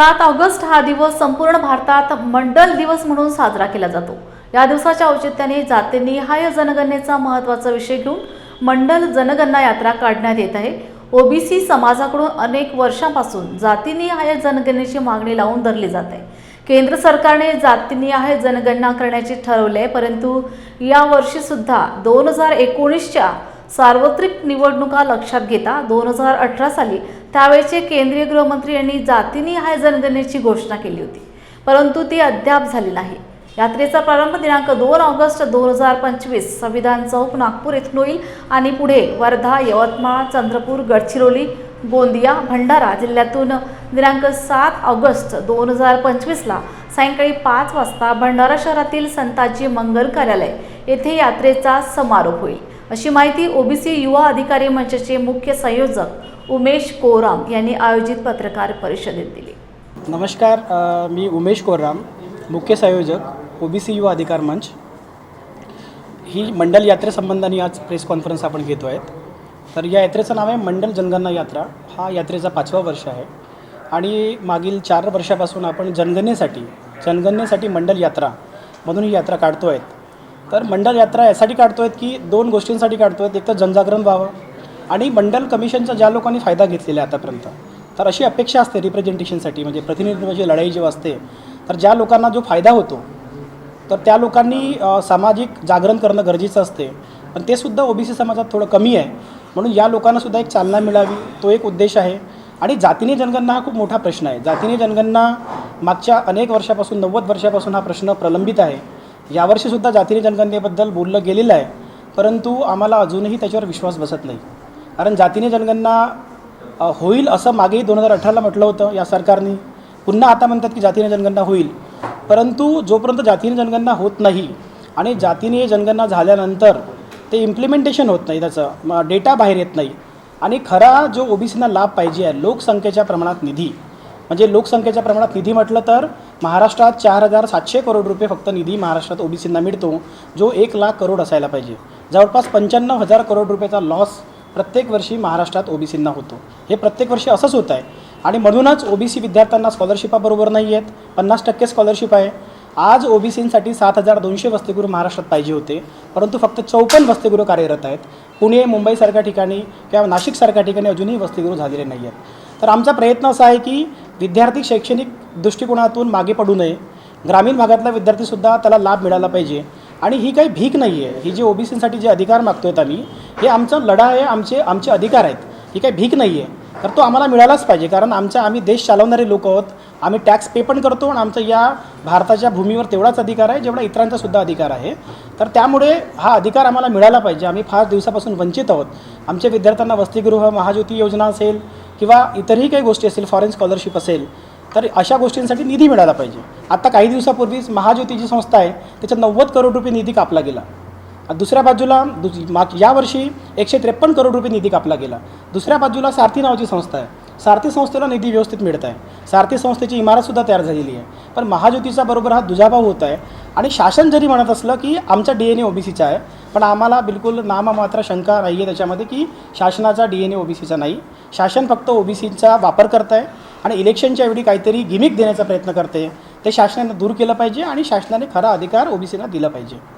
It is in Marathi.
सात ऑगस्ट हा दिवस संपूर्ण भारतात मंडल दिवस म्हणून साजरा केला जातो. या दिवसाच्या औचित्याने जातीनिहाय जनगणनेचा महत्त्वाचा विषय घेऊन मंडल जनगणना यात्रा काढण्यात येत आहे. ओबीसी समाजाकडून अनेक वर्षांपासून जातीनिहाय जनगणनेची मागणी लावून धरली जाते. केंद्र सरकारने जातीनिहाय जनगणना करण्याचे ठरवले परंतु या वर्षी सुद्धा दोन हजार एकोणीसच्या सार्वत्रिक निवडणुका लक्षात घेता दोन हजार अठरा साली त्यावेळेचे केंद्रीय गृहमंत्री यांनी जातीनिहाय जनगणनेची घोषणा केली होती. परंतु ती अद्याप झाली नाही. यात्रेचा प्रारंभ दिनांक दोन ऑगस्ट दोन हजार पंचवीस संविधान चौक नागपूर येथून होईल आणि पुढे वर्धा यवतमाळ चंद्रपूर गडचिरोली गोंदिया भंडारा जिल्ह्यातून दिनांक सात ऑगस्ट दोन हजार पंचवीसला सायंकाळी पाच वाजता भंडारा शहरातील संताजी मंगल कार्यालय येथे यात्रेचा समारोप होईल. अशी माहिती ओबीसी युवा अधिकारी मंचचे मुख्य संयोजक उमेश कोराम यांनी आयोजित पत्रकार परिषदेत दिली. नमस्कार मी उमेश कोराम मुख्य संयोजक ओबीसी युवा अधिकार मंच. ही मंडल यात्रेसंबंधाने आज प्रेस कॉन्फरन्स आपण घेतो आहेत. तर या यात्रेचं नाव आहे मंडल जनगणना यात्रा. हा यात्रेचा पाचवा वर्ष आहे. आणि मागील चार वर्षापासून आपण जनगणनेसाठी जनगणनेसाठी मंडल यात्रा म्हणून ही यात्रा काढतो आहेत. तर मंडल यात्रा यासाठी काढतो आहेत की दोन गोष्टींसाठी काढतो आहेत एक तर जनजागरण व्हावं आणि मंडल कमिशनचा ज्या लोकांनी फायदा घेतलेला आहे आतापर्यंत तर अशी अपेक्षा असते रिप्रेझेंटेशनसाठी म्हणजे प्रतिनिधित्वाची लढाई जेव्हा असते तर ज्या लोकांना जो फायदा होतो तर त्या लोकांनी सामाजिक जागरण करणं गरजेचं असते. पण ते सुद्धा ओबीसी समाजात थोडं कमी आहे. म्हणून या लोकांना सुद्धा एक चालना मिळावी तो एक उद्देश आहे. आणि जातीने जनगणना हा खूप मोठा प्रश्न आहे. जातीने जनगणना मागच्या अनेक वर्षापासून नव्वद वर्षापासून हा प्रश्न प्रलंबित आहे. यावर्षीसुद्धा जातीने जनगणनेबद्दल बोललं गेलेलं आहे परंतु आम्हाला अजूनही त्याच्यावर विश्वास बसत नाही. कारण जातीने जनगणना होईल असं मागेही दोन हजार अठराला म्हटलं होतं या सरकारने. पुन्हा आता म्हणतात की जातीने जनगणना होईल. परंतु जोपर्यंत जातीने जनगणना होत नाही आणि जातीने जनगणना झाल्यानंतर ते इम्प्लिमेंटेशन होत नाही त्याचं डेटा बाहेर येत नाही. आणि खरा जो ओबीसीना लाभ पाहिजे आहे लोकसंख्येच्या प्रमाणात निधी म्हणजे लोकसंख्येच्या प्रमाणात निधी म्हटलं तर महाराष्ट्रात चार हजार सातशे करोड रुपये फक्त निधी महाराष्ट्रात ओबीसींना मिळतो जो एक लाख करोड असायला पाहिजे. जवळपास पंच्याण्णव हजार करोड रुपयाचा लॉस प्रत्येक वर्षी महाराष्ट्रात ओबीसींना होतो. हे प्रत्येक वर्षी असंच होत आहे. आणि म्हणूनच ओबीसी विद्यार्थ्यांना स्कॉलरशिपाबरोबर नाही आहेत. पन्नास टक्के स्कॉलरशिप आहे. आज ओबीसींसाठी सात हजार दोनशे वसतिगृह महाराष्ट्रात पाहिजे होते. परंतु फक्त चौपन्न वसतिगृह कार्यरत आहेत. पुणे मुंबईसारख्या ठिकाणी किंवा नाशिकसारख्या ठिकाणी अजूनही वसतिगृह झालेले नाही आहेत. तर आमचा प्रयत्न असा आहे की विद्यार्थी शैक्षणिक दृष्टिकोनातून मागे पडू नये. ग्रामीण भागातला विद्यार्थीसुद्धा त्याला लाभ मिळाला पाहिजे. आणि ही काही भीक नाही आहे ही जी ओबीसीसाठी जे अधिकार मागतो आहेत आम्ही हे आमचा लढा आहे आमचे आमचे अधिकार आहेत. ही काही भीक नाही आहे तर तो आम्हाला मिळालाच पाहिजे. कारण आमच्या आम्ही देश चालवणारे लोक आहोत. आम्ही टॅक्स पे पण करतो आणि आमचा या भारताच्या भूमीवर तेवढाच अधिकार आहे जेवढा इतरांचा सुद्धा अधिकार आहे. तर त्यामुळे हा अधिकार आम्हाला मिळाला पाहिजे. आम्ही फार दिवसापासून वंचित आहोत. आमच्या विद्यार्थ्यांना वसतिगृह महाज्योती योजना असेल किंवा इतरही काही गोष्टी असतील फॉरेन स्कॉलरशिप असेल तर अशा गोष्टींसाठी निधी मिळाला पाहिजे. आता काही दिवसापूर्वीच महाज्योती जी संस्था आहे त्याच्यात नव्वद करोड रुपये निधी कापला गेला. दुसऱ्या बाजूला दुस माग यावर्षी एकशे त्रेपन्न करोड रुपये निधी कापला गेला. दुसऱ्या बाजूला सारथी नावाची संस्था आहे. सारथी संस्थेला निधी व्यवस्थित मिळत आहे. सारथी संस्थेची इमारतसुद्धा तयार झालेली आहे. पण महाज्योतीचा बरोबर हा दुजाभाव होत आहे. आणि शासन जरी म्हणत असलं की आमचा डी एन ए ओबीसीचा आहे पण आम्हाला बिलकुल नाममात्र शंका नाही आहे त्याच्यामध्ये की शासनाचा डी एन ए ओबीसीचा नाही. शासन फक्त ओबीसीचा वापर करत आहे आणि इलेक्शनच्या वेळी काहीतरी गिमिक देण्याचा प्रयत्न करते. ते शासनाने दूर केलं पाहिजे आणि शासनाने खरा अधिकार ओबीसीला दिला पाहिजे.